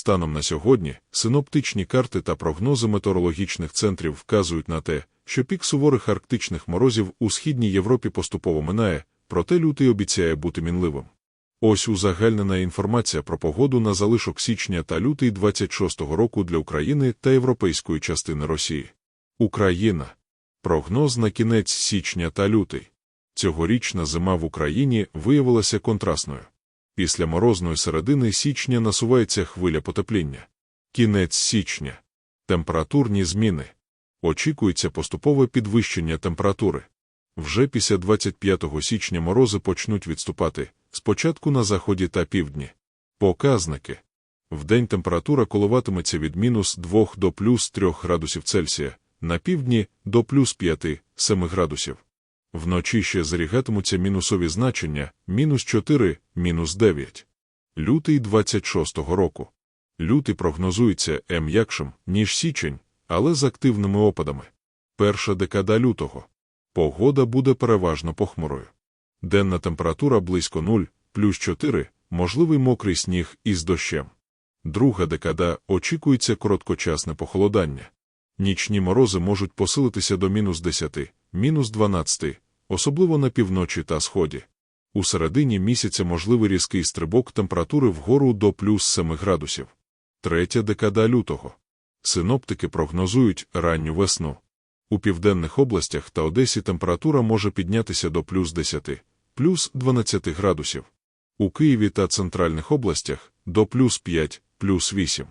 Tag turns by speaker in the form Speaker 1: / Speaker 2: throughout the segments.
Speaker 1: Станом на сьогодні синоптичні карти та прогнози метеорологічних центрів вказують на те, що пік суворих арктичних морозів у східній Європі поступово минає, проте лютий обіцяє бути мінливим. Ось узагальнена інформація про погоду на залишок січня та лютий 26-го року для України та європейської частини Росії. Україна. Прогноз на кінець січня та лютий. Цьогорічна зима в Україні виявилася контрастною. Після морозної середини січня насувається хвиля потепління. Кінець січня. Температурні зміни. Очікується поступове підвищення температури. Вже після 25 січня морози почнуть відступати, спочатку на заході та півдні. Показники. Вдень температура коливатиметься від мінус 2 до плюс 3 градусів Цельсія, на півдні до плюс 5-7 градусів. Вночі ще зарігатимуться мінусові значення мінус 4, мінус 9. Лютий 26-го року. Лютий прогнозується м'якшим, ніж січень, але з активними опадами. Перша декада лютого. Погода буде переважно похмурою. Денна температура близько 0, плюс 4, можливий мокрий сніг із дощем. Друга декада очікується короткочасне похолодання. Нічні морози можуть посилитися до мінус 10, мінус 12, особливо на півночі та сході. У середині місяця можливий різкий стрибок температури вгору до плюс 7 градусів. Третя декада лютого. Синоптики прогнозують ранню весну. У південних областях та Одесі температура може піднятися до плюс 10, плюс 12 градусів. У Києві та центральних областях до плюс 5, плюс 8.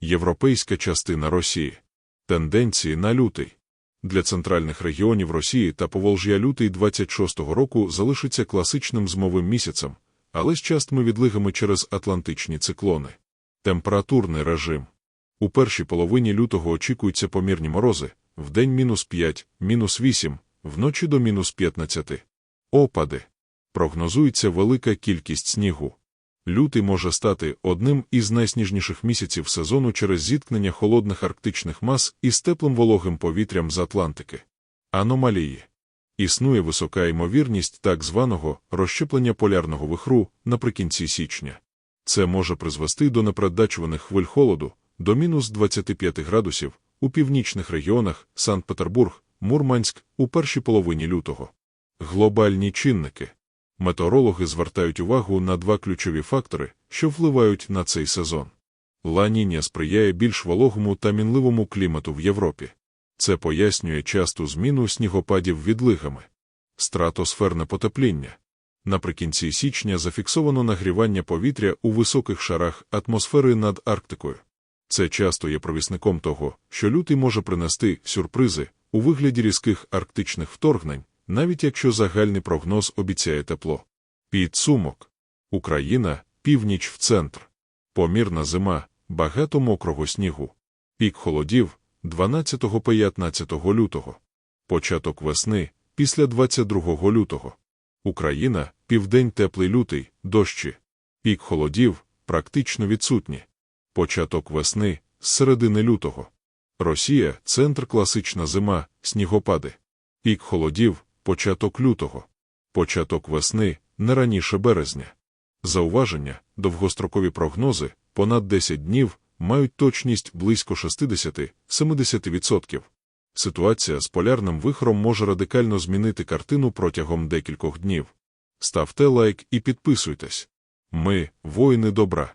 Speaker 1: Європейська частина Росії. Тенденції на лютий. Для центральних регіонів Росії та Поволжя лютий 26-го року залишиться класичним змовим місяцем, але з частими відлигами через атлантичні циклони. Температурний режим. У першій половині лютого очікуються помірні морози, вдень мінус 5, мінус 8, вночі до мінус 15. Опади. Прогнозується велика кількість снігу. Лютий може стати одним із найсніжніших місяців сезону через зіткнення холодних арктичних мас із теплим вологим повітрям з Атлантики. Аномалії. Існує висока ймовірність так званого розщеплення полярного вихру наприкінці січня. Це може призвести до непередбачуваних хвиль холоду до мінус 25 градусів у північних регіонах Санкт-Петербург, Мурманськ у першій половині лютого. Глобальні чинники. Метеорологи звертають увагу на два ключові фактори, що впливають на цей сезон. Ланіння сприяє більш вологому та мінливому клімату в Європі. Це пояснює часту зміну снігопадів відлигами. Стратосферне потепління. Наприкінці січня зафіксовано нагрівання повітря у високих шарах атмосфери над Арктикою. Це часто є провісником того, що лютий може принести сюрпризи у вигляді різких арктичних вторгнень, навіть якщо загальний прогноз обіцяє тепло. Підсумок Україна, північ в центр. Помірна зима, багато мокрого снігу. Пік холодів 12-15 лютого. Початок весни після 22 лютого. Україна, південь теплий лютий, дощі. Пік холодів практично відсутні. Початок весни з середини лютого. Росія центр класична зима, снігопади. Пік холодів початок лютого, початок весни не раніше березня. Зауваження, довгострокові прогнози понад 10 днів мають точність близько 60-70%. Ситуація з полярним вихором може радикально змінити картину протягом декількох днів. Ставте лайк і підписуйтесь. Ми, воїни добра.